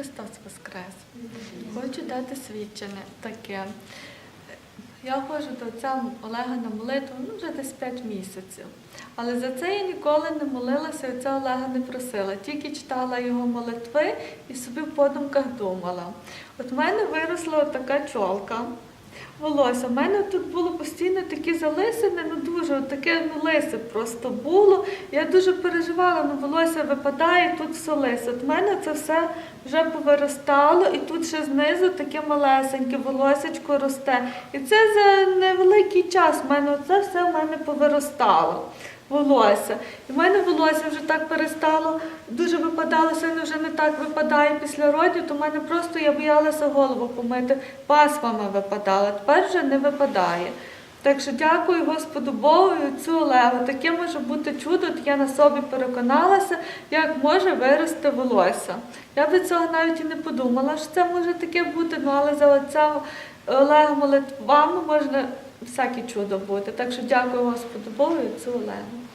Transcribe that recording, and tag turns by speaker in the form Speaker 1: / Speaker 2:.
Speaker 1: Христос Воскрес! Хочу дати свідчення таке. Я ходжу до отця Олега на молитву ну, вже десь 5 місяців. Але за це я ніколи не молилася, і отця Олега не просила. Тільки читала його молитви і собі в подумках думала. От в мене виросла така чолка. Волосся. У мене тут було постійно такі залисини, ну дуже таке ну, лисе просто було. Я дуже переживала, ну волосся випадає, тут все лисе. От мене це все вже повиростало, і тут ще знизу таке малесеньке волосечко росте. І це за невеликий час в мене це все в мене повиростало. Волосся. І в мене волосся вже так перестало, дуже випадало, сьогодні вже не так випадає після родів, то в мене просто я боялася голову помити, пасмами випадала, тепер вже не випадає. Так що дякую Господу Богу і отцю Олегу. Таке може бути чудо, от я на собі переконалася, як може вирости волосся. Я до цього навіть і не подумала, що це може таке бути, ну але за отця Олега молитвами можна всяке чудо бути. Так що дякую Господу Богу і цю Олегу.